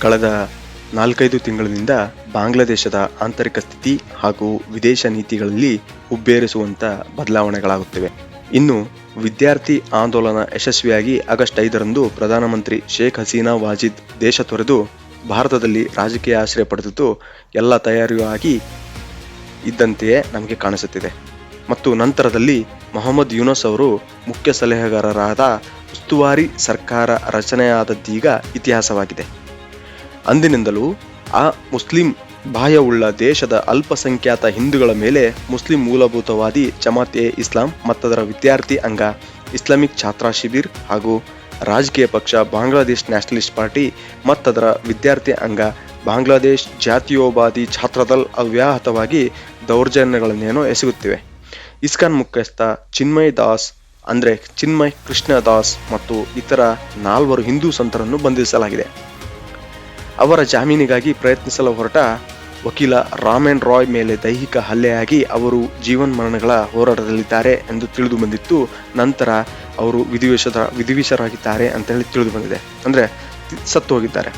ಕಳೆದ ನಾಲ್ಕೈದು ತಿಂಗಳಿನಿಂದ ಬಾಂಗ್ಲಾದೇಶದ ಆಂತರಿಕ ಸ್ಥಿತಿ ಹಾಗೂ ವಿದೇಶ ನೀತಿಗಳಲ್ಲಿ ಹುಬ್ಬೇರಿಸುವಂಥ ಬದಲಾವಣೆಗಳಾಗುತ್ತಿವೆ. ಇನ್ನು ವಿದ್ಯಾರ್ಥಿ ಆಂದೋಲನ ಯಶಸ್ವಿಯಾಗಿ ಆಗಸ್ಟ್ ಐದರಂದು ಪ್ರಧಾನಮಂತ್ರಿ ಶೇಖ್ ಹಸೀನಾ ವಾಜಿದ್ ದೇಶ ತೊರೆದು ಭಾರತದಲ್ಲಿ ರಾಜಕೀಯ ಆಶ್ರಯ ಪಡೆದಿದ್ದು ಎಲ್ಲ ತಯಾರಿಯೂ ಆಗಿ ಇದ್ದಂತೆಯೇ ನಮಗೆ ಕಾಣಿಸುತ್ತಿದೆ. ಮತ್ತು ನಂತರದಲ್ಲಿ ಮೊಹಮ್ಮದ್ ಯುನಸ್ ಅವರು ಮುಖ್ಯ ಸಲಹೆಗಾರರಾದ ಉಸ್ತುವಾರಿ ಸರ್ಕಾರ ರಚನೆಯಾದದ್ದೀಗ ಇತಿಹಾಸವಾಗಿದೆ. ಅಂದಿನಿಂದಲೂ ಆ ಮುಸ್ಲಿಂ ಬಾಹ್ಯವುಳ್ಳ ದೇಶದ ಅಲ್ಪಸಂಖ್ಯಾತ ಹಿಂದೂಗಳ ಮೇಲೆ ಮುಸ್ಲಿಂ ಮೂಲಭೂತವಾದಿ ಜಮಾತ್ ಇಸ್ಲಾಂ ಮತ್ತದರ ವಿದ್ಯಾರ್ಥಿ ಅಂಗ, ಇಸ್ಲಾಮಿಕ್ ಛಾತ್ರಾ ಶಿಬಿರ್ ಹಾಗೂ ರಾಜಕೀಯ ಪಕ್ಷ ಬಾಂಗ್ಲಾದೇಶ್ ನ್ಯಾಷನಲಿಸ್ಟ್ ಪಾರ್ಟಿ ಮತ್ತದರ ವಿದ್ಯಾರ್ಥಿ ಅಂಗ, ಬಾಂಗ್ಲಾದೇಶ್ ಜಾತೀಯೋವಾದಿ ಛಾತ್ರದಲ್ ಅವ್ಯಾಹತವಾಗಿ ದೌರ್ಜನ್ಯಗಳನ್ನೇನೋ ಎಸಗುತ್ತಿವೆ. ಇಸ್ಕಾನ್ ಮುಖ್ಯಸ್ಥ ಚಿನ್ಮಯ್ ದಾಸ್ ಅಂದರೆ ಚಿನ್ಮಯ್ ಕೃಷ್ಣ ದಾಸ್ ಮತ್ತು ಇತರ ನಾಲ್ವರು ಹಿಂದೂ ಸಂತರನ್ನು ಬಂಧಿಸಲಾಗಿದೆ. ಅವರ ಜಾಮೀನಿಗಾಗಿ ಪ್ರಯತ್ನಿಸಲು ಹೊರಟ ವಕೀಲ ರಾಮೆನ್ ರಾಯ್ ಮೇಲೆ ದೈಹಿಕ ಹಲ್ಲೆಯಾಗಿ ಅವರು ಜೀವನ್ಮರಣಗಳ ಹೋರಾಟದಲ್ಲಿದ್ದಾರೆ ಎಂದು ತಿಳಿದು ಬಂದಿತ್ತು. ನಂತರ ಅವರು ವಿಧಿವೇಶದ ವಿಧಿವಿಷರಾಗಿದ್ದಾರೆ ಅಂತ ಹೇಳಿ ತಿಳಿದು ಬಂದಿದೆ. ಅಂದರೆ ಸತ್ತು ಹೋಗಿದ್ದಾರೆ.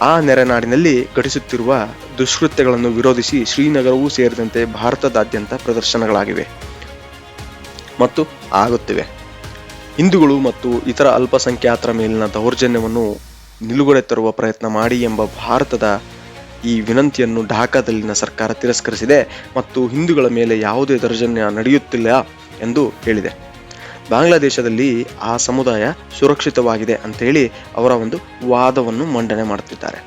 ಆ ನೆರೆನಾಡಿನಲ್ಲಿ ಘಟಿಸುತ್ತಿರುವ ದುಷ್ಕೃತ್ಯಗಳನ್ನು ವಿರೋಧಿಸಿ ಶ್ರೀನಗರವೂ ಸೇರಿದಂತೆ ಭಾರತದಾದ್ಯಂತ ಪ್ರದರ್ಶನಗಳಾಗಿವೆ ಮತ್ತು ಆಗುತ್ತಿವೆ. ಹಿಂದೂಗಳು ಮತ್ತು ಇತರ ಅಲ್ಪಸಂಖ್ಯಾತರ ಮೇಲಿನ ದೌರ್ಜನ್ಯವನ್ನು ನಿಲುಗಡೆ ತರುವ ಪ್ರಯತ್ನ ಮಾಡಿ ಎಂಬ ಭಾರತದ ಈ ವಿನಂತಿಯನ್ನು ಢಾಕಾದಲ್ಲಿನ ಸರ್ಕಾರ ತಿರಸ್ಕರಿಸಿದೆ ಮತ್ತು ಹಿಂದೂಗಳ ಮೇಲೆ ಯಾವುದೇ ದರ್ಜನ್ಯ ನಡೆಯುತ್ತಿಲ್ಲ ಎಂದು ಹೇಳಿದೆ. ಬಾಂಗ್ಲಾದೇಶದಲ್ಲಿ ಆ ಸಮುದಾಯ ಸುರಕ್ಷಿತವಾಗಿದೆ ಅಂತೇಳಿ ಅವರ ಒಂದು ವಾದವನ್ನು ಮಂಡನೆ ಮಾಡುತ್ತಿದ್ದಾರೆ.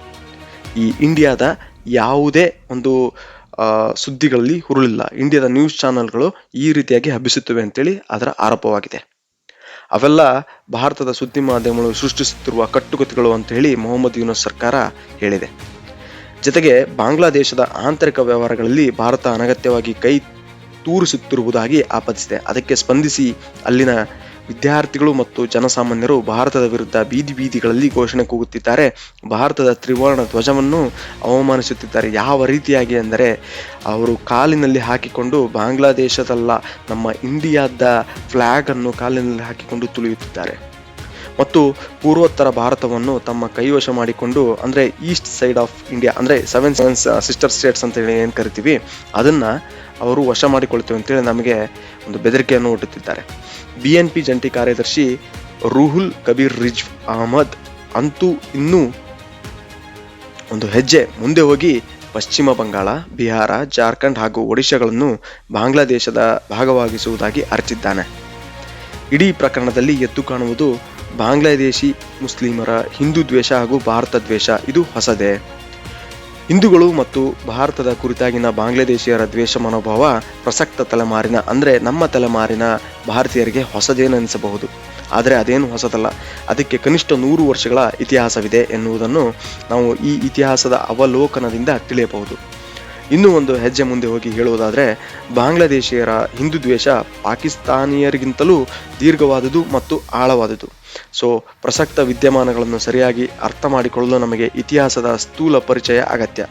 ಈ ಇಂಡಿಯಾದ ಯಾವುದೇ ಒಂದು ಸುದ್ದಿಗಳಲ್ಲಿ ಹುರುಳಿಲ್ಲ. ಇಂಡಿಯಾದ ನ್ಯೂಸ್ ಚಾನೆಲ್ಗಳು ಈ ರೀತಿಯಾಗಿ ಹಬ್ಬಿಸುತ್ತವೆ ಅಂತೇಳಿ ಅದರ ಆರೋಪವಾಗಿದೆ. ಅವೆಲ್ಲ ಭಾರತದ ಸುದ್ದಿ ಮಾಧ್ಯಮಗಳು ಸೃಷ್ಟಿಸುತ್ತಿರುವ ಕಟ್ಟುಕತೆಗಳು ಅಂತ ಹೇಳಿ ಮೊಹಮ್ಮದ್ ಯೂನಸ್ ಸರ್ಕಾರ ಹೇಳಿದೆ. ಜೊತೆಗೆ ಬಾಂಗ್ಲಾದೇಶದ ಆಂತರಿಕ ವ್ಯವಹಾರಗಳಲ್ಲಿ ಭಾರತ ಅನಗತ್ಯವಾಗಿ ಕೈ ತೂರಿಸುತ್ತಿರುವುದಾಗಿ ಆಪಾದಿಸಿದೆ. ಅದಕ್ಕೆ ಸ್ಪಂದಿಸಿ ಅಲ್ಲಿನ ವಿದ್ಯಾರ್ಥಿಗಳು ಮತ್ತು ಜನಸಾಮಾನ್ಯರು ಭಾರತದ ವಿರುದ್ಧ ಬೀದಿ ಬೀದಿಗಳಲ್ಲಿ ಘೋಷಣೆ ಕೂಗುತ್ತಿದ್ದಾರೆ. ಭಾರತದ ತ್ರಿವರ್ಣ ಧ್ವಜವನ್ನು ಅವಮಾನಿಸುತ್ತಿದ್ದಾರೆ. ಯಾವ ರೀತಿಯಾಗಿ ಅಂದರೆ ಅವರು ಕಾಲಿನಲ್ಲಿ ಹಾಕಿಕೊಂಡು ಬಾಂಗ್ಲಾದೇಶದಲ್ಲ, ನಮ್ಮ ಇಂಡಿಯಾದ ಫ್ಲ್ಯಾಗನ್ನು ಕಾಲಿನಲ್ಲಿ ಹಾಕಿಕೊಂಡು ತುಳಿಯುತ್ತಿದ್ದಾರೆ. ಮತ್ತು ಪೂರ್ವೋತ್ತರ ಭಾರತವನ್ನು ತಮ್ಮ ಕೈವಶ ಮಾಡಿಕೊಂಡು, ಅಂದರೆ ಈಸ್ಟ್ ಸೈಡ್ ಆಫ್ ಇಂಡಿಯಾ, ಅಂದರೆ ಸೆವೆನ್ ಸೆವೆನ್ ಸಿಸ್ಟರ್ ಸ್ಟೇಟ್ಸ್ ಅಂತ ಹೇಳಿ ಏನು ಕರಿತೀವಿ, ಅದನ್ನು ಅವರು ವಶ ಮಾಡಿಕೊಳ್ತೇವೆ ಅಂತೇಳಿ ನಮಗೆ ಒಂದು ಬೆದರಿಕೆಯನ್ನು ಹುಟ್ಟುತ್ತಿದ್ದಾರೆ ಬಿ ಎನ್ ಪಿ ಜಂಟಿ ಕಾರ್ಯದರ್ಶಿ ರೂಹುಲ್ ಕಬೀರ್ ರಿಜ್ ಅಹಮದ್ ಅಂತೂ ಇನ್ನೂ ಒಂದು ಹೆಜ್ಜೆ ಮುಂದೆ ಹೋಗಿ ಪಶ್ಚಿಮ ಬಂಗಾಳ, ಬಿಹಾರ, ಜಾರ್ಖಂಡ್ ಹಾಗೂ ಒಡಿಶಾಗಳನ್ನು ಬಾಂಗ್ಲಾದೇಶದ ಭಾಗವಾಗಿಸುವುದಾಗಿ ಅರಚಿದ್ದಾನೆ ಇಡೀ ಪ್ರಕರಣದಲ್ಲಿ ಎದ್ದು ಕಾಣುವುದು ಬಾಂಗ್ಲಾದೇಶಿ ಮುಸ್ಲಿಮರ ಹಿಂದೂ ದ್ವೇಷ ಹಾಗೂ ಭಾರತ ದ್ವೇಷ. ಇದು ಹೊಸದೇ. ಹಿಂದೂಗಳು ಮತ್ತು ಭಾರತದ ಕುರಿತಾಗಿನ ಬಾಂಗ್ಲಾದೇಶಿಯರ ದ್ವೇಷ ಮನೋಭಾವ ಪ್ರಸಕ್ತ ತಲೆಮಾರಿನ, ಅಂದರೆ ನಮ್ಮ ತಲೆಮಾರಿನ ಭಾರತೀಯರಿಗೆ ಹೊಸದೇನೆನಿಸಬಹುದು ಆದರೆ ಅದೇನು ಹೊಸದಲ್ಲ. ಅದಕ್ಕೆ ಕನಿಷ್ಠ ನೂರು ವರ್ಷಗಳ ಇತಿಹಾಸವಿದೆ ಎನ್ನುವುದನ್ನು ನಾವು ಈ ಇತಿಹಾಸದ ಅವಲೋಕನದಿಂದ ತಿಳಿಯಬಹುದು. ಇನ್ನೂ ಒಂದು ಹೆಜ್ಜೆ ಮುಂದೆ ಹೋಗಿ ಹೇಳುವುದಾದರೆ, ಬಾಂಗ್ಲಾದೇಶಿಯರ ಹಿಂದೂ ದ್ವೇಷ ಪಾಕಿಸ್ತಾನಿಯರಿಗಿಂತಲೂ ದೀರ್ಘವಾದುದು ಮತ್ತು ಆಳವಾದುದು ಸೊ ಪ್ರಸಕ್ತ ವಿದ್ಯಮಾನಗಳನ್ನು ಸರಿಯಾಗಿ ಅರ್ಥ ಮಾಡಿಕೊಳ್ಳಲು ನಮಗೆ ಇತಿಹಾಸದ ಸ್ಥೂಲ ಪರಿಚಯ ಅಗತ್ಯ.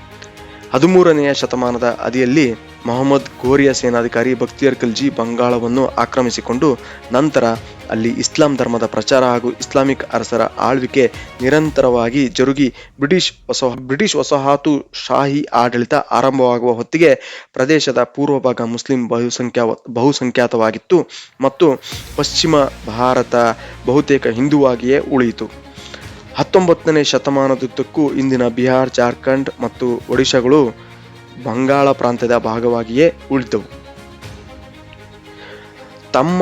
ಹದಿಮೂರನೆಯ ಶತಮಾನದ ಅದಿಯಲ್ಲಿ ಮೊಹಮ್ಮದ್ ಗೋರಿಯ ಸೇನಾಧಿಕಾರಿ ಬಕ್ತಿಯರ್ ಖಲ್ಜಿ ಬಂಗಾಳವನ್ನು ಆಕ್ರಮಿಸಿಕೊಂಡು ನಂತರ ಅಲ್ಲಿ ಇಸ್ಲಾಂ ಧರ್ಮದ ಪ್ರಚಾರ ಹಾಗೂ ಇಸ್ಲಾಮಿಕ್ ಅರಸರ ಆಳ್ವಿಕೆ ನಿರಂತರವಾಗಿ ಜರುಗಿ ಬ್ರಿಟಿಷ್ ವಸಹ ಬ್ರಿಟಿಷ್ ವಸಾಹತು ಶಾಹಿ ಆಡಳಿತ ಆರಂಭವಾಗುವ ಹೊತ್ತಿಗೆ ಪ್ರದೇಶದ ಪೂರ್ವ ಭಾಗ ಮುಸ್ಲಿಂ ಬಹುಸಂಖ್ಯಾ ಬಹುಸಂಖ್ಯಾತವಾಗಿತ್ತು ಮತ್ತು ಪಶ್ಚಿಮ ಭಾರತ ಬಹುತೇಕ ಹಿಂದುವಾಗಿಯೇ ಉಳಿಯಿತು. ಹತ್ತೊಂಬತ್ತನೇ ಶತಮಾನದುದ್ದಕ್ಕೂ ಇಂದಿನ ಬಿಹಾರ್, ಜಾರ್ಖಂಡ್ ಮತ್ತು ಒಡಿಶಾಗಳು ಬಂಗಾಳ ಪ್ರಾಂತ್ಯದ ಭಾಗವಾಗಿಯೇ ಉಳಿದವು. ತಮ್ಮ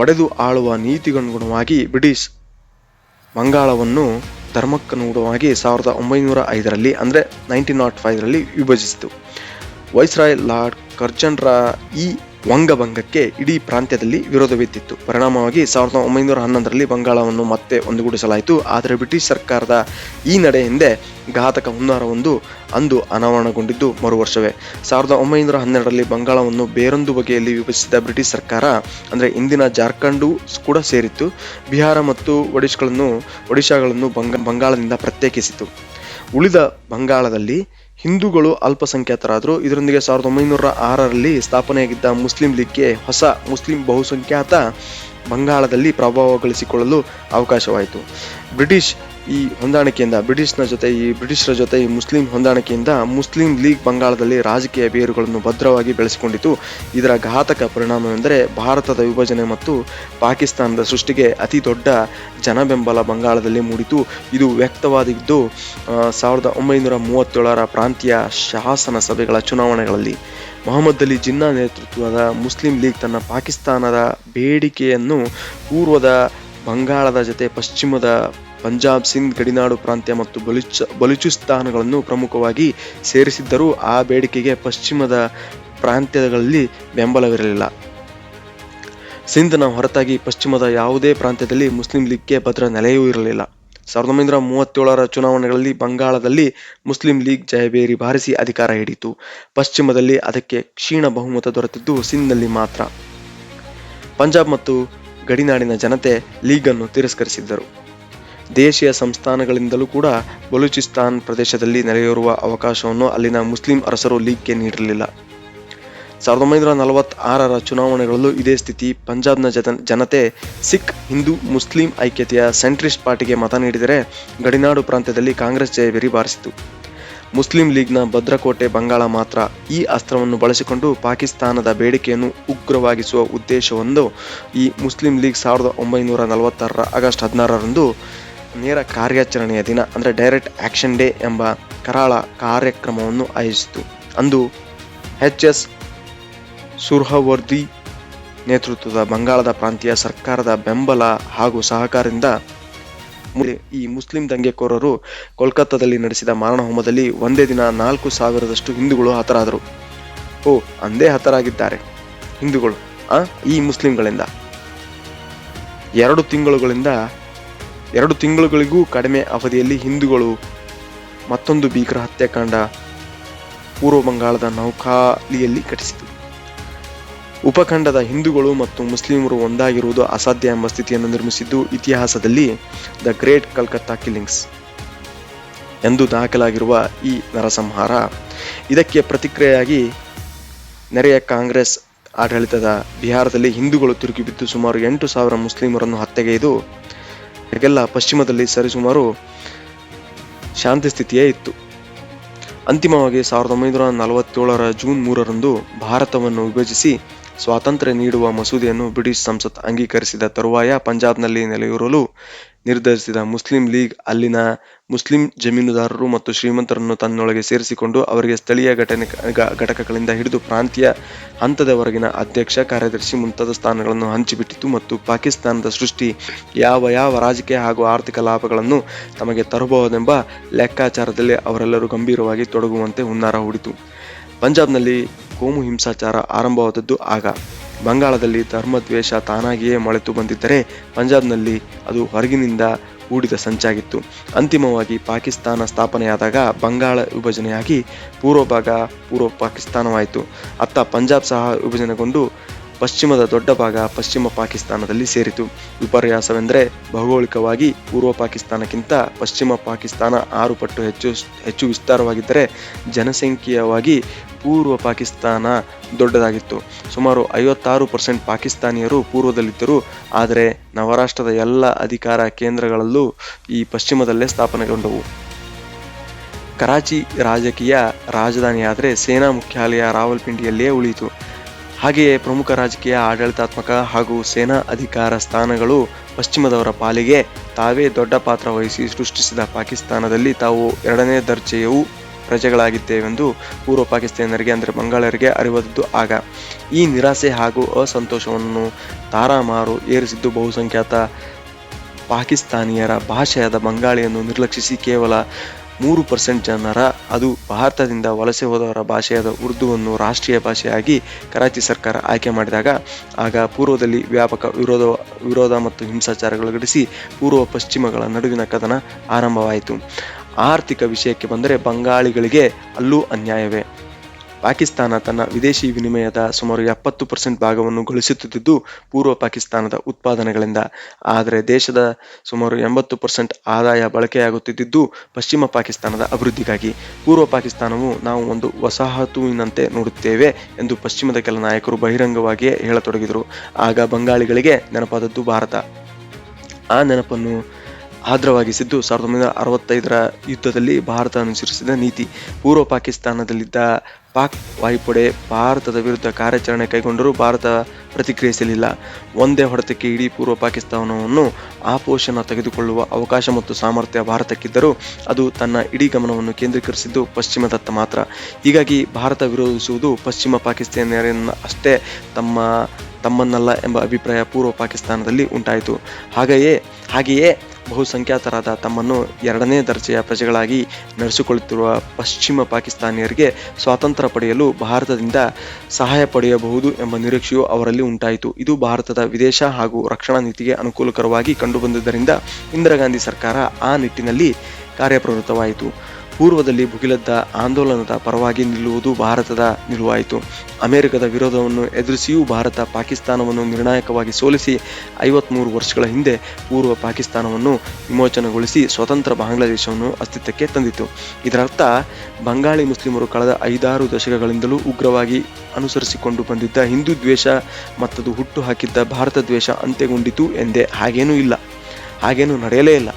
ಒಡೆದು ಆಳುವ ನೀತಿಗನುಗುಣವಾಗಿ ಬ್ರಿಟಿಷ್ ಬಂಗಾಳವನ್ನು ಧರ್ಮಕ್ಕನುಗುಣವಾಗಿ ಸಾವಿರದ ಒಂಬೈನೂರ ಐದರಲ್ಲಿ ಅಂದರೆ ನೈನ್ಟೀನ್ ನಾಟ್ ಫೈವ್ರಲ್ಲಿ ವಿಭಜಿಸಿತು. ವೈಸ್ರಾಯ್ ಲಾರ್ಡ್ ಕರ್ಜನ್ರ ಈ ವಂಗಭಂಗಕ್ಕೆ ಇಡೀ ಪ್ರಾಂತ್ಯದಲ್ಲಿ ವಿರೋಧವಿದ್ದಿತ್ತು ಪರಿಣಾಮವಾಗಿ ಸಾವಿರದ ಒಂಬೈನೂರ ಹನ್ನೊಂದರಲ್ಲಿ ಬಂಗಾಳವನ್ನು ಮತ್ತೆ ಒಂದುಗೂಡಿಸಲಾಯಿತು. ಆದರೆ ಬ್ರಿಟಿಷ್ ಸರ್ಕಾರದ ಈ ನಡೆ ಹಿಂದೆ ಘಾತಕ ಹುನ್ನಾರವೊಂದು ಅಂದು ಅನಾವರಣಗೊಂಡಿದ್ದು ಮರು ವರ್ಷವೇ ಸಾವಿರದ ಒಂಬೈನೂರ ಹನ್ನೆರಡರಲ್ಲಿ ಬಂಗಾಳವನ್ನು ಬೇರೊಂದು ಬಗೆಯಲ್ಲಿ ವಿಭಜಿಸಿದ ಬ್ರಿಟಿಷ್ ಸರ್ಕಾರ, ಅಂದರೆ ಇಂದಿನ ಜಾರ್ಖಂಡು ಕೂಡ ಸೇರಿತ್ತು. ಬಿಹಾರ ಮತ್ತು ಒಡಿಶಾಗಳನ್ನು ಒಡಿಶಾಗಳನ್ನು ಬಂಗ, ಬಂಗಾಳದಿಂದ ಪ್ರತ್ಯೇಕಿಸಿತು ಉಳಿದ ಬಂಗಾಳದಲ್ಲಿ ಹಿಂದೂಗಳು ಅಲ್ಪಸಂಖ್ಯಾತರಾದರು ಇದರೊಂದಿಗೆ ಸಾವಿರದ ಒಂಬೈನೂರ ಆರರಲ್ಲಿ ಸ್ಥಾಪನೆಯಾಗಿದ್ದ ಮುಸ್ಲಿಂ ಲೀಗ್ಗೆ ಹೊಸ ಮುಸ್ಲಿಂ ಬಹುಸಂಖ್ಯಾತ ಬಂಗಾಳದಲ್ಲಿ ಪ್ರಭಾವ ಗಳಿಸಿಕೊಳ್ಳಲು ಅವಕಾಶವಾಯಿತು. ಬ್ರಿಟಿಷ್ ಈ ಹೊಂದಾಣಿಕೆಯಿಂದ, ಬ್ರಿಟಿಷ್ನ ಜೊತೆ ಈ ಬ್ರಿಟಿಷರ ಜೊತೆ ಈ ಮುಸ್ಲಿಂ ಹೊಂದಾಣಿಕೆಯಿಂದ ಮುಸ್ಲಿಂ ಲೀಗ್ ಬಂಗಾಳದಲ್ಲಿ ರಾಜಕೀಯ ಬೇರುಗಳನ್ನು ಭದ್ರವಾಗಿ ಬೆಳೆಸಿಕೊಂಡಿತು. ಇದರ ಘಾತಕ ಪರಿಣಾಮವೆಂದರೆ ಭಾರತದ ವಿಭಜನೆ ಮತ್ತು ಪಾಕಿಸ್ತಾನದ ಸೃಷ್ಟಿಗೆ ಅತಿ ದೊಡ್ಡ ಜನಬೆಂಬಲ ಬಂಗಾಳದಲ್ಲಿ ಮೂಡಿತು. ಇದು ವ್ಯಕ್ತವಾಗಿದ್ದು ಸಾವಿರದ ಒಂಬೈನೂರ ಮೂವತ್ತೇಳರ ಪ್ರಾಂತೀಯ ಶಾಸನ ಸಭೆಗಳ ಚುನಾವಣೆಗಳಲ್ಲಿ. ಮೊಹಮ್ಮದ್ ಅಲಿ ಜಿನ್ನಾ ನೇತೃತ್ವದ ಮುಸ್ಲಿಂ ಲೀಗ್ ತನ್ನ ಪಾಕಿಸ್ತಾನದ ಬೇಡಿಕೆಯನ್ನು ಪೂರ್ವದ ಬಂಗಾಳದ ಜೊತೆ ಪಶ್ಚಿಮದ ಪಂಜಾಬ್, ಸಿಂಧ್, ಗಡಿನಾಡು ಪ್ರಾಂತ್ಯ ಮತ್ತು ಬಲುಚ, ಬಲೂಚಿಸ್ತಾನಗಳನ್ನು ಪ್ರಮುಖವಾಗಿ ಸೇರಿಸಿದ್ದರೂ ಆ ಬೇಡಿಕೆಗೆ ಪಶ್ಚಿಮದ ಪ್ರಾಂತ್ಯಗಳಲ್ಲಿ ಬೆಂಬಲವಿರಲಿಲ್ಲ. ಸಿಂಧ್ನ ಹೊರತಾಗಿ ಪಶ್ಚಿಮದ ಯಾವುದೇ ಪ್ರಾಂತ್ಯದಲ್ಲಿ ಮುಸ್ಲಿಂ ಲೀಗ್ಗೆ ಭದ್ರ ನೆಲೆಯೂ ಇರಲಿಲ್ಲ. ಸಾವಿರದ ಒಂಬೈನೂರ ಮೂವತ್ತೇಳರ ಚುನಾವಣೆಗಳಲ್ಲಿ ಬಂಗಾಳದಲ್ಲಿ ಮುಸ್ಲಿಂ ಲೀಗ್ ಜಯಬೇರಿ ಬಾರಿಸಿ ಅಧಿಕಾರ ಹಿಡಿತು ಪಶ್ಚಿಮದಲ್ಲಿ ಅದಕ್ಕೆ ಕ್ಷೀಣ ಬಹುಮತ ದೊರೆತಿದ್ದು ಸಿಂಧ್ನಲ್ಲಿ ಮಾತ್ರ. ಪಂಜಾಬ್ ಮತ್ತು ಗಡಿನಾಡಿನ ಜನತೆ ಲೀಗನ್ನು ತಿರಸ್ಕರಿಸಿದ್ದರು. ದೇಶೀಯ ಸಂಸ್ಥಾನಗಳಿಂದಲೂ ಕೂಡ ಬಲೂಚಿಸ್ತಾನ್ ಪ್ರದೇಶದಲ್ಲಿ ನೆಲೆಯೂರುವ ಅವಕಾಶವನ್ನು ಅಲ್ಲಿನ ಮುಸ್ಲಿಂ ಅರಸರು ಲೀಗ್ಗೆ ನೀಡಿರಲಿಲ್ಲ ಸಾವಿರದ ಒಂಬೈನೂರ ನಲವತ್ತಾರರ ಚುನಾವಣೆಗಳಲ್ಲೂ ಇದೇ ಸ್ಥಿತಿ. ಪಂಜಾಬ್ನ ಜನ, ಜನತೆ ಸಿಖ್ ಹಿಂದೂ ಮುಸ್ಲಿಂ ಐಕ್ಯತೆಯ ಸೆಂಟ್ರಿಸ್ಟ್ ಪಾರ್ಟಿಗೆ ಮತ ನೀಡಿದರೆ ಗಡಿನಾಡು ಪ್ರಾಂತ್ಯದಲ್ಲಿ ಕಾಂಗ್ರೆಸ್ ಜಯಬೇರಿ ಬಾರಿಸಿತು ಮುಸ್ಲಿಂ ಲೀಗ್ನ ಭದ್ರಕೋಟೆ ಬಂಗಾಳ ಮಾತ್ರ ಈ ಅಸ್ತ್ರವನ್ನು ಬಳಸಿಕೊಂಡು ಪಾಕಿಸ್ತಾನದ ಬೇಡಿಕೆಯನ್ನು ಉಗ್ರವಾಗಿಸುವ ಉದ್ದೇಶವೊಂದು ಈ ಮುಸ್ಲಿಂ ಲೀಗ್ ಸಾವಿರದ ಒಂಬೈನೂರ ನಲವತ್ತಾರರ ಆಗಸ್ಟ್ ಹದಿನಾರರಂದು ನೇರ ಕಾರ್ಯಾಚರಣೆಯ ದಿನ, ಅಂದರೆ ಡೈರೆಕ್ಟ್ ಆ್ಯಕ್ಷನ್ ಡೇ ಎಂಬ ಕರಾಳ ಕಾರ್ಯಕ್ರಮವನ್ನು ಆಯೋಜಿಸಿತು. ಅಂದು ಎಚ್ ಎಸ್ ಸುರ್ಹವರ್ದಿ ನೇತೃತ್ವದ ಬಂಗಾಳದ ಪ್ರಾಂತೀಯ ಸರ್ಕಾರದ ಬೆಂಬಲ ಹಾಗೂ ಸಹಕಾರದಿಂದ ಈ ಮುಸ್ಲಿಂ ದಂಗೆಕೋರರು ಕೋಲ್ಕತ್ತಾದಲ್ಲಿ ನಡೆಸಿದ ಮಾರಣಹೋಮದಲ್ಲಿ ಒಂದೇ ದಿನ ನಾಲ್ಕು ಸಾವಿರದಷ್ಟು ಹಿಂದೂಗಳು ಹತರಾದರು. ಓ, ಅಂದೇ ಹತರಾಗಿದ್ದಾರೆ. ಹಿಂದೂಗಳು, ಆ, ಈ ಮುಸ್ಲಿಂಗಳಿಂದ. ಎರಡು ತಿಂಗಳುಗಳಿಂದ, ಎರಡು ತಿಂಗಳುಗಳಿಗೂ ಕಡಿಮೆ ಅವಧಿಯಲ್ಲಿ ಹಿಂದೂಗಳು ಮತ್ತೊಂದು ಭೀಕರ ಹತ್ಯಾಕಾಂಡ ಪೂರ್ವ ಬಂಗಾಳದ ನೌಕಾಲಿಯಲ್ಲಿ ಘಟಿಸಿತು ಉಪಖಂಡದ ಹಿಂದೂಗಳು ಮತ್ತು ಮುಸ್ಲಿಮರು ಒಂದಾಗಿರುವುದು ಅಸಾಧ್ಯ ಎಂಬ ಸ್ಥಿತಿಯನ್ನು ನಿರ್ಮಿಸಿದ್ದು ಇತಿಹಾಸದಲ್ಲಿ ದ ಗ್ರೇಟ್ ಕಲ್ಕತ್ತಾ ಕಿಲ್ಲಿಂಗ್ಸ್ ಎಂದು ದಾಖಲಾಗಿರುವ ಈ ನರಸಂಹಾರ. ಇದಕ್ಕೆ ಪ್ರತಿಕ್ರಿಯೆಯಾಗಿ ನೆರೆಯ ಕಾಂಗ್ರೆಸ್ ಆಡಳಿತದ ಬಿಹಾರದಲ್ಲಿ ಹಿಂದೂಗಳು ತಿರುಗಿಬಿದ್ದು ಸುಮಾರು ಎಂಟು ಸಾವಿರ ಮುಸ್ಲಿಮರನ್ನು ಹತ್ಯೆಗೈದು ಹಾಗೆಲ್ಲ ಪಶ್ಚಿಮದಲ್ಲಿ ಸರಿಸುಮಾರು ಶಾಂತಿ ಸ್ಥಿತಿಯೇ ಇತ್ತು. ಅಂತಿಮವಾಗಿ ಸಾವಿರದ ಒಂಬೈನೂರ ನಲವತ್ತೇಳರ ಜೂನ್ ಮೂರರಂದು ಭಾರತವನ್ನು ವಿಭಜಿಸಿ ಸ್ವಾತಂತ್ರ್ಯ ನೀಡುವ ಮಸೂದೆಯನ್ನು ಬ್ರಿಟಿಷ್ ಸಂಸತ್ ಅಂಗೀಕರಿಸಿದ ತರುವಾಯ ಪಂಜಾಬ್ನಲ್ಲಿ ನೆಲೆಯೂರಲು ನಿರ್ಧರಿಸಿದ ಮುಸ್ಲಿಂ ಲೀಗ್, ಅಲ್ಲಿನ ಮುಸ್ಲಿಂ ಜಮೀನುದಾರರು ಮತ್ತು ಶ್ರೀಮಂತರನ್ನು ತನ್ನೊಳಗೆ ಸೇರಿಸಿಕೊಂಡು ಅವರಿಗೆ ಸ್ಥಳೀಯ ಘಟನೆ ಘಟಕಗಳಿಂದ ಹಿಡಿದು ಪ್ರಾಂತೀಯ ಹಂತದವರೆಗಿನ ಅಧ್ಯಕ್ಷ, ಕಾರ್ಯದರ್ಶಿ ಮುಂತಾದ ಸ್ಥಾನಗಳನ್ನು ಹಂಚಿಬಿಟ್ಟಿತು ಮತ್ತು ಪಾಕಿಸ್ತಾನದ ಸೃಷ್ಟಿ ಯಾವ ಯಾವ ರಾಜಕೀಯ ಹಾಗೂ ಆರ್ಥಿಕ ಲಾಭಗಳನ್ನು ತಮಗೆ ತರಬಹುದೆಂಬ ಲೆಕ್ಕಾಚಾರದಲ್ಲಿ ಅವರೆಲ್ಲರೂ ಗಂಭೀರವಾಗಿ ತೊಡಗುವಂತೆ ಹುನ್ನಾರ ಹೂಡಿತು. ಪಂಜಾಬ್ನಲ್ಲಿ ಕೋಮು ಹಿಂಸಾಚಾರ ಆರಂಭವಾದದ್ದು ಆಗ. ಬಂಗಾಳದಲ್ಲಿ ಧರ್ಮದ್ವೇಷ ತಾನಾಗಿಯೇ ಮೊಳೆತು ಬಂದಿದ್ದರೆ ಪಂಜಾಬ್ನಲ್ಲಿ ಅದು ಹೊರಗಿನಿಂದ ಹೂಡಿದ ಸಂಚಾಗಿತ್ತು. ಅಂತಿಮವಾಗಿ ಪಾಕಿಸ್ತಾನ ಸ್ಥಾಪನೆಯಾದಾಗ ಬಂಗಾಳ ವಿಭಜನೆಯಾಗಿ ಪೂರ್ವ ಭಾಗ ಪೂರ್ವ ಪಾಕಿಸ್ತಾನವಾಯಿತು. ಅತ್ತ ಪಂಜಾಬ್ ಸಹ ವಿಭಜನೆಗೊಂಡು ಪಶ್ಚಿಮದ ದೊಡ್ಡ ಭಾಗ ಪಶ್ಚಿಮ ಪಾಕಿಸ್ತಾನದಲ್ಲಿ ಸೇರಿತು. ವಿಪರ್ಯಾಸವೆಂದರೆ ಭೌಗೋಳಿಕವಾಗಿ ಪೂರ್ವ ಪಾಕಿಸ್ತಾನಕ್ಕಿಂತ ಪಶ್ಚಿಮ ಪಾಕಿಸ್ತಾನ ಆರು ಪಟ್ಟು ಹೆಚ್ಚು ಹೆಚ್ಚು ವಿಸ್ತಾರವಾಗಿದ್ದರೆ ಜನಸಂಖ್ಯೆಯವಾಗಿ ಪೂರ್ವ ಪಾಕಿಸ್ತಾನ ದೊಡ್ಡದಾಗಿತ್ತು. ಸುಮಾರು ಐವತ್ತಾರು ಪರ್ಸೆಂಟ್ ಪಾಕಿಸ್ತಾನಿಯರು ಪೂರ್ವದಲ್ಲಿದ್ದರು. ಆದರೆ ನವರಾಷ್ಟ್ರದ ಎಲ್ಲ ಅಧಿಕಾರ ಕೇಂದ್ರಗಳಲ್ಲೂ ಈ ಪಶ್ಚಿಮದಲ್ಲೇ ಸ್ಥಾಪನೆಗೊಂಡವು. ಕರಾಚಿ ರಾಜಕೀಯ ರಾಜಧಾನಿಯಾದರೆ ಸೇನಾ ಮುಖ್ಯಾಲಯ ರಾವಲ್ಪಿಂಡಿಯಲ್ಲಿಯೇ ಉಳಿಯಿತು. ಹಾಗೆಯೇ ಪ್ರಮುಖ ರಾಜಕೀಯ ಆಡಳಿತಾತ್ಮಕ ಹಾಗೂ ಸೇನಾ ಅಧಿಕಾರ ಸ್ಥಾನಗಳು ಪಶ್ಚಿಮದವರ ಪಾಲಿಗೆ ತಾವೇ ದೊಡ್ಡ ಪಾತ್ರ ವಹಿಸಿ ಸೃಷ್ಟಿಸಿದ ಪಾಕಿಸ್ತಾನದಲ್ಲಿ ತಾವು ಎರಡನೇ ದರ್ಜೆಯೂ ಪ್ರಜೆಗಳಾಗಿದ್ದೇವೆಂದು ಪೂರ್ವ ಪಾಕಿಸ್ತಾನರಿಗೆ ಅಂದರೆ ಬಂಗಾಳರಿಗೆ ಅರಿವದ್ದು ಆಗ. ಈ ನಿರಾಸೆ ಹಾಗೂ ಅಸಂತೋಷವನ್ನು ತಾರಾಮಾರು ಏರಿಸಿದ್ದು ಬಹುಸಂಖ್ಯಾತ ಪಾಕಿಸ್ತಾನಿಯರ ಭಾಷೆಯಾದ ಬಂಗಾಳಿಯನ್ನು ನಿರ್ಲಕ್ಷಿಸಿ ಕೇವಲ ಮೂರು ಪರ್ಸೆಂಟ್ ಜನರ ಅದು ಭಾರತದಿಂದ ವಲಸೆ ಹೋದವರ ಭಾಷೆಯಾದ ಉರ್ದುವನ್ನು ರಾಷ್ಟ್ರೀಯ ಭಾಷೆಯಾಗಿ ಕರಾಚಿ ಸರ್ಕಾರ ಆಯ್ಕೆ ಮಾಡಿದಾಗ, ಆಗ ಪೂರ್ವದಲ್ಲಿ ವ್ಯಾಪಕ ವಿರೋಧ ವಿರೋಧ ಮತ್ತು ಹಿಂಸಾಚಾರಗಳು ಘಟಿಸಿ ಪೂರ್ವ ಪಶ್ಚಿಮಗಳ ನಡುವಿನ ಕದನ ಆರಂಭವಾಯಿತು. ಆರ್ಥಿಕ ವಿಷಯಕ್ಕೆ ಬಂದರೆ ಬಂಗಾಳಿಗಳಿಗೆ ಅಲ್ಲೂ ಅನ್ಯಾಯವೇ? ಪಾಕಿಸ್ತಾನ ತನ್ನ ವಿದೇಶಿ ವಿನಿಮಯದ ಸುಮಾರು ಎಪ್ಪತ್ತು ಪರ್ಸೆಂಟ್ ಭಾಗವನ್ನು ಗಳಿಸುತ್ತಿದ್ದು, ಪೂರ್ವ ಪಾಕಿಸ್ತಾನದ ಉತ್ಪಾದನೆಗಳಿಂದ. ಆದರೆ ದೇಶದ ಸುಮಾರು ಎಂಬತ್ತು ಪರ್ಸೆಂಟ್ ಆದಾಯ ಬಳಕೆಯಾಗುತ್ತಿದ್ದು, ಪಶ್ಚಿಮ ಪಾಕಿಸ್ತಾನದ ಅಭಿವೃದ್ಧಿಗಾಗಿ. ಪೂರ್ವ ಪಾಕಿಸ್ತಾನವು ನಾವು ಒಂದು ವಸಾಹತುವಿನಂತೆ ನೋಡುತ್ತೇವೆ ಎಂದು ಪಶ್ಚಿಮದ ಕೆಲ ನಾಯಕರು ಬಹಿರಂಗವಾಗಿಯೇ ಹೇಳತೊಡಗಿದರು. ಆಗ ಬಂಗಾಳಿಗಳಿಗೆ ನೆನಪಾದದ್ದು ಭಾರತ. ಆ ನೆನಪನ್ನು ಆರ್ದ್ರವಾಗಿಸಿದ್ದು ಸಾವಿರದ ಒಂಬೈನೂರ ಅರವತ್ತೈದರ ಯುದ್ಧದಲ್ಲಿ ಭಾರತ ಅನುಸರಿಸಿದ ನೀತಿ. ಪೂರ್ವ ಪಾಕಿಸ್ತಾನದಲ್ಲಿದ್ದ ಪಾಕ್ ವಾಯುಪಡೆ ಭಾರತದ ವಿರುದ್ಧ ಕಾರ್ಯಾಚರಣೆ ಕೈಗೊಂಡರೂ ಭಾರತ ಪ್ರತಿಕ್ರಿಯಿಸಲಿಲ್ಲ. ಒಂದೇ ಹೊಡೆತಕ್ಕೆ ಇಡೀ ಪೂರ್ವ ಪಾಕಿಸ್ತಾನವನ್ನು ಆಪೋಷಣ ತೆಗೆದುಕೊಳ್ಳುವ ಅವಕಾಶ ಮತ್ತು ಸಾಮರ್ಥ್ಯ ಭಾರತಕ್ಕಿದ್ದರೂ ಅದು ತನ್ನ ಇಡೀ ಗಮನವನ್ನು ಕೇಂದ್ರೀಕರಿಸಿದ್ದು ಪಶ್ಚಿಮದತ್ತ ಮಾತ್ರ. ಹೀಗಾಗಿ ಭಾರತ ವಿರೋಧಿಸುವುದು ಪಶ್ಚಿಮ ಪಾಕಿಸ್ತಾನಿಯರನ್ನು ಅಷ್ಟೇ ತಮ್ಮ, ತಮ್ಮನ್ನಲ್ಲ ಎಂಬ ಅಭಿಪ್ರಾಯ ಪೂರ್ವ ಪಾಕಿಸ್ತಾನದಲ್ಲಿ ಉಂಟಾಯಿತು. ಹಾಗೆಯೇ ಹಾಗೆಯೇ ಬಹುಸಂಖ್ಯಾತರಾದ ತಮ್ಮನ್ನು ಎರಡನೇ ದರ್ಜೆಯ ಪ್ರಜೆಗಳಾಗಿ ನಡೆಸಿಕೊಳ್ಳುತ್ತಿರುವ ಪಶ್ಚಿಮ ಪಾಕಿಸ್ತಾನಿಯರಿಗೆ ಸ್ವಾತಂತ್ರ್ಯ ಪಡೆಯಲು ಭಾರತದಿಂದ ಸಹಾಯ ಪಡೆಯಬಹುದು ಎಂಬ ನಿರೀಕ್ಷೆಯು ಅವರಲ್ಲಿ ಉಂಟಾಯಿತು. ಇದು ಭಾರತದ ವಿದೇಶ ಹಾಗೂ ರಕ್ಷಣಾ ನೀತಿಗೆ ಅನುಕೂಲಕರವಾಗಿ ಕಂಡುಬಂದುದರಿಂದ ಇಂದಿರಾ ಗಾಂಧಿ ಸರ್ಕಾರ ಆ ನಿಟ್ಟಿನಲ್ಲಿ ಕಾರ್ಯಪ್ರವೃತ್ತವಾಯಿತು. ಪೂರ್ವದಲ್ಲಿ ಭುಗಿಲದ್ದ ಆಂದೋಲನದ ಪರವಾಗಿ ನಿಲ್ಲುವುದು ಭಾರತದ ನಿಲುವಾಯಿತು. ಅಮೆರಿಕದ ವಿರೋಧವನ್ನು ಎದುರಿಸಿಯೂ ಭಾರತ ಪಾಕಿಸ್ತಾನವನ್ನು ನಿರ್ಣಾಯಕವಾಗಿ ಸೋಲಿಸಿ ಐವತ್ಮೂರು ವರ್ಷಗಳ ಹಿಂದೆ ಪೂರ್ವ ಪಾಕಿಸ್ತಾನವನ್ನು ವಿಮೋಚನೆಗೊಳಿಸಿ ಸ್ವತಂತ್ರ ಬಾಂಗ್ಲಾದೇಶವನ್ನು ಅಸ್ತಿತ್ವಕ್ಕೆ ತಂದಿತು. ಇದರರ್ಥ, ಬಂಗಾಳಿ ಮುಸ್ಲಿಮರು ಕಳೆದ ಐದಾರು ದಶಕಗಳಿಂದಲೂ ಉಗ್ರವಾಗಿ ಅನುಸರಿಸಿಕೊಂಡು ಬಂದಿದ್ದ ಹಿಂದೂ ದ್ವೇಷ ಮತ್ತದು ಹುಟ್ಟು ಹಾಕಿದ್ದ ಭಾರತ ದ್ವೇಷ ಅಂತ್ಯಗೊಂಡಿತು ಎಂದೇ ಹಾಗೇನೂ ಇಲ್ಲ. ಹಾಗೇನೂ ನಡೆಯಲೇ ಇಲ್ಲ.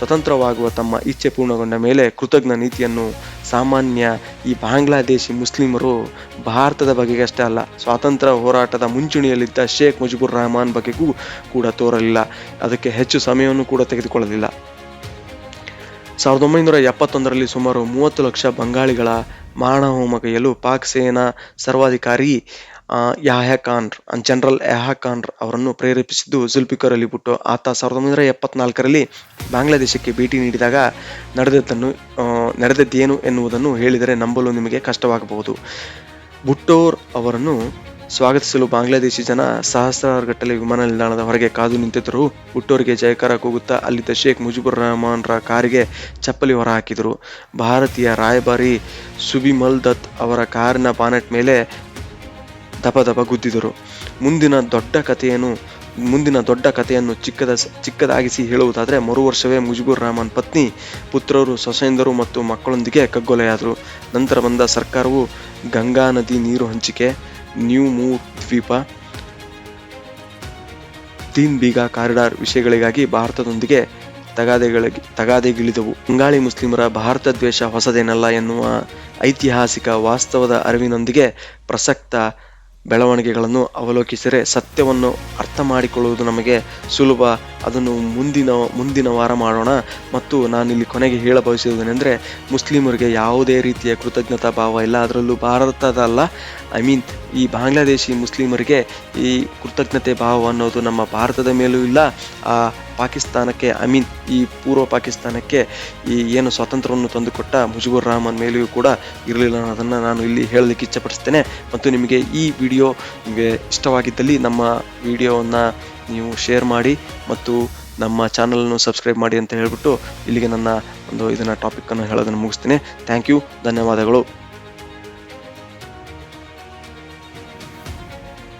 ಸ್ವತಂತ್ರವಾಗುವ ತಮ್ಮ ಇಚ್ಛೆ ಪೂರ್ಣಗೊಂಡ ಮೇಲೆ ಕೃತಜ್ಞ ನೀತಿಯನ್ನು ಸಾಮಾನ್ಯ ಈ ಬಾಂಗ್ಲಾದೇಶಿ ಮುಸ್ಲಿಮರು ಭಾರತದ ಬಗೆಗಷ್ಟೇ ಅಲ್ಲ, ಸ್ವಾತಂತ್ರ್ಯ ಹೋರಾಟದ ಮುಂಚೂಣಿಯಲ್ಲಿದ್ದ ಶೇಖ್ ಮುಜಿಬುರ್ ರಹಮಾನ್ ಬಗೆಗೂ ಕೂಡ ತೋರಲಿಲ್ಲ. ಅದಕ್ಕೆ ಹೆಚ್ಚು ಸಮಯವನ್ನು ಕೂಡ ತೆಗೆದುಕೊಳ್ಳಲಿಲ್ಲ. ಸಾವಿರದ ಒಂಬೈನೂರ ಎಪ್ಪತ್ತೊಂದರಲ್ಲಿ ಸುಮಾರು ಮೂವತ್ತು ಲಕ್ಷ ಬಂಗಾಳಿಗಳ ಮಾರಣಹೋಮಗೈಯಲು ಪಾಕ್ ಸೇನಾ ಸರ್ವಾಧಿಕಾರಿ ಯಾಹ್ಯಾ ಖಾನ್ ಜನರಲ್ ಯಾಹ್ಯಾ ಖಾನ್ ಅವರನ್ನು ಪ್ರೇರೇಪಿಸಿದ್ದು ಜುಲ್ಫಿಕರ್ ಅಲಿ ಭುಟ್ಟೋ. ಆತ ಸಾವಿರದ ಒಂಬೈನೂರ ಎಪ್ಪತ್ನಾಲ್ಕರಲ್ಲಿ ಬಾಂಗ್ಲಾದೇಶಕ್ಕೆ ಭೇಟಿ ನೀಡಿದಾಗ ನಡೆದದ್ದನ್ನು ನಡೆದದ್ದೇನು ಎನ್ನುವುದನ್ನು ಹೇಳಿದರೆ ನಂಬಲು ನಿಮಗೆ ಕಷ್ಟವಾಗಬಹುದು. ಭುಟ್ಟೋರ್ ಅವರನ್ನು ಸ್ವಾಗತಿಸಲು ಬಾಂಗ್ಲಾದೇಶಿ ಜನ ಸಹಸ್ರಾರುಗಟ್ಟಲೆ ವಿಮಾನ ನಿಲ್ದಾಣದ ಹೊರಗೆ ಕಾದು ನಿಂತಿದ್ದರು. ಹುಟ್ಟೋರಿಗೆ ಜಯಕಾರ ಕೂಗುತ್ತಾ ಅಲ್ಲಿದ್ದ ಶೇಖ್ ಮುಜಿಬುರ್ ರಹಮಾನ್ರ ಕಾರಿಗೆ ಚಪ್ಪಲಿ ಹೊರಹಾಕಿದರು. ಭಾರತೀಯ ರಾಯಭಾರಿ ಸುಬಿಮಲ್ ದತ್ ಅವರ ಕಾರಿನ ಬಾನೆಟ್ ಮೇಲೆ ದಪ ದಪ ಗುದ್ದಿದರು. ಮುಂದಿನ ದೊಡ್ಡ ಕಥೆಯನ್ನು, ಮುಂದಿನ ದೊಡ್ಡ ಕಥೆಯನ್ನು ಚಿಕ್ಕದ, ಚಿಕ್ಕದಾಗಿಸಿ ಹೇಳುವುದಾದರೆ ಮರು ವರ್ಷವೇ ಮುಜಿಬುರ್ ರಹಮಾನ್ ಪತ್ನಿ, ಪುತ್ರರು ಸೊಸೆಯಂದರು ಮತ್ತು ಮಕ್ಕಳೊಂದಿಗೆ ಕಗ್ಗೊಲೆಯಾದರು. ನಂತರ ಬಂದ ಸರ್ಕಾರವು ಗಂಗಾ ನದಿ ನೀರು ಹಂಚಿಕೆ, ನ್ಯೂ ಮೂ ದ್ವೀಪ ದೀನ್ ಬೀಗ ಕಾರಿಡಾರ್ ವಿಷಯಗಳಿಗಾಗಿ ಭಾರತದೊಂದಿಗೆ ತಗಾದೆಗಳಿಗೆ, ತಗಾದೆಗಿಳಿದವು. ಬಂಗಾಳಿ ಮುಸ್ಲಿಮರ ಭಾರತ ದ್ವೇಷ ಹೊಸದೇನಲ್ಲ ಎನ್ನುವ ಐತಿಹಾಸಿಕ ವಾಸ್ತವದ ಅರಿವಿನೊಂದಿಗೆ ಪ್ರಸಕ್ತ ಬೆಳವಣಿಗೆಗಳನ್ನು ಅವಲೋಕಿಸಿದರೆ ಸತ್ಯವನ್ನು ಅರ್ಥ ಮಾಡಿಕೊಳ್ಳುವುದು ನಮಗೆ ಸುಲಭ ಅದನ್ನು ಮುಂದಿನ ಮುಂದಿನ ವಾರ ಮಾಡೋಣ. ಮತ್ತು ನಾನಿಲ್ಲಿ ಕೊನೆಗೆ ಹೇಳ ಬಯಸುವುದೇನೆಂದರೆ ಮುಸ್ಲಿಮರಿಗೆ ಯಾವುದೇ ರೀತಿಯ ಕೃತಜ್ಞತಾ ಭಾವ ಇಲ್ಲ. ಅದರಲ್ಲೂ ಭಾರತದ ಅಲ್ಲ. ಐ ಮೀನ್ ಈ ಬಾಂಗ್ಲಾದೇಶಿ ಮುಸ್ಲಿಮರಿಗೆ ಈ ಕೃತಜ್ಞತೆ ಭಾವ ಅನ್ನೋದು ನಮ್ಮ ಭಾರತದ ಮೇಲೂ ಇಲ್ಲ. ಆ ಪಾಕಿಸ್ತಾನಕ್ಕೆ ಐ ಮೀನ್ ಈ ಪೂರ್ವ ಪಾಕಿಸ್ತಾನಕ್ಕೆ ಈ ಏನು ಸ್ವಾತಂತ್ರ್ಯವನ್ನು ತಂದುಕೊಟ್ಟ ಮುಜಿಬುರ್ ರಹಮಾನ್ ಮೇಲೆಯೂ ಕೂಡ ಇರಲಿಲ್ಲ ಅನ್ನೋದನ್ನು ನಾನು ಇಲ್ಲಿ ಹೇಳಲಿಕ್ಕೆ ಇಚ್ಛಪಡಿಸ್ತೇನೆ. ಮತ್ತು ನಿಮಗೆ ಈ ವಿಡಿಯೋ ನಿಮಗೆ ಇಷ್ಟವಾಗಿದ್ದಲ್ಲಿ ನಮ್ಮ ವಿಡಿಯೋವನ್ನು ನೀವು ಶೇರ್ ಮಾಡಿ ಮತ್ತು ನಮ್ಮ ಚಾನಲನ್ನು ಸಬ್ಸ್ಕ್ರೈಬ್ ಮಾಡಿ ಅಂತ ಹೇಳಿಬಿಟ್ಟು ಇಲ್ಲಿಗೆ ನನ್ನ ಒಂದು ಇದನ್ನು ಟಾಪಿಕ್ಕನ್ನು ಹೇಳೋದನ್ನು ಮುಗಿಸ್ತೀನಿ. ಥ್ಯಾಂಕ್ ಯು ಧನ್ಯವಾದಗಳು.